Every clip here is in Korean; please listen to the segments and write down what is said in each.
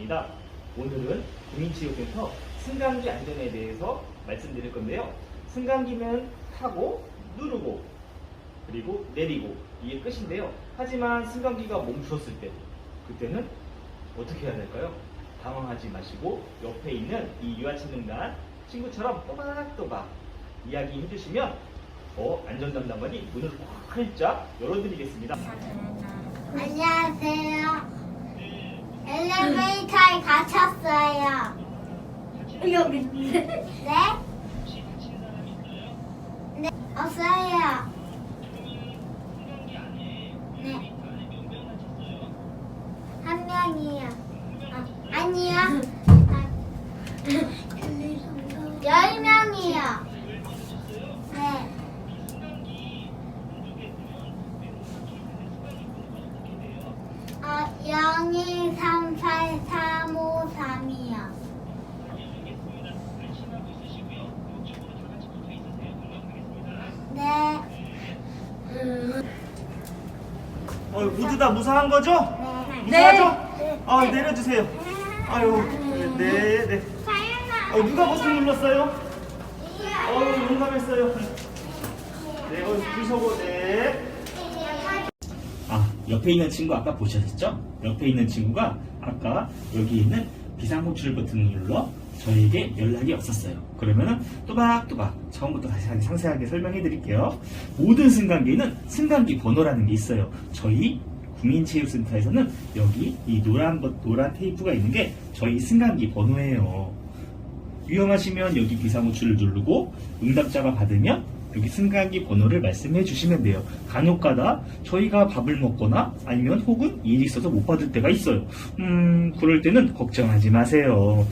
시간입니다. 오늘은 국민치료센터 승강기 안전에 대해서 말씀드릴 건데요. 승강기는 타고 누르고 그리고 내리고 이게 끝인데요. 하지만 승강기가 멈췄을 때 그때는 어떻게 해야 될까요? 당황하지 마시고 옆에 있는 이 유아체능단 친구처럼 또박또박 이야기 해주시면 더 안전담당관이 문을 활짝 열어드리겠습니다. 안녕하세요. 갇혔어요. 여기. 네? 네, 없어요. 네. 한 명이요. 아, 아니요. 아, 열 명이요. 네. 아, 0, 2, 어, 모두 다 무사한 거죠? 네. 무사하죠? 아, 내려주세요. 아유, 네, 네. 어, 누가 버튼 눌렀어요? 어, 용감했어요. 네, 어, 줄 서고, 네. 아, 옆에 있는 친구 아까 보셨죠? 옆에 있는 친구가 아까 여기 있는 비상호출 버튼을 눌러 저에게 연락이 없었어요. 그러면은 또박또박 처음부터 다시 상세하게 설명해 드릴게요. 모든 승강기는 승강기 번호라는 게 있어요. 저희 국민체육센터에서는 여기 이 노란 버- 노란 테이프가 있는 게 저희 승강기 번호예요. 위험하시면 여기 비상호출을 누르고 응답자가 받으면 여기 승강기 번호를 말씀해 주시면 돼요. 간혹가다 저희가 밥을 먹거나 아니면 혹은 일이 있어서 못 받을 때가 있어요. 음, 그럴 때는 걱정하지 마세요.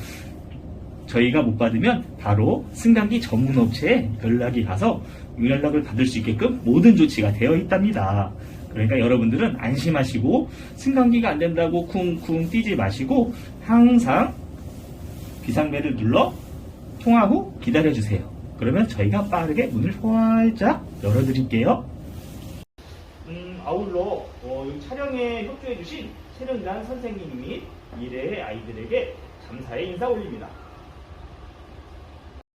저희가 못 받으면 바로 승강기 전문 업체에 연락이 가서 연락을 받을 수 있게끔 모든 조치가 되어 있답니다. 그러니까 여러분들은 안심하시고 승강기가 안 된다고 쿵쿵 뛰지 마시고 항상 비상벨을 눌러 통화 후 기다려주세요. 그러면 저희가 빠르게 문을 활짝 열어드릴게요. 음, 아울러 어, 이 촬영에 협조해주신 체력단 선생님 및 미래의 아이들에게 감사의 인사 올립니다.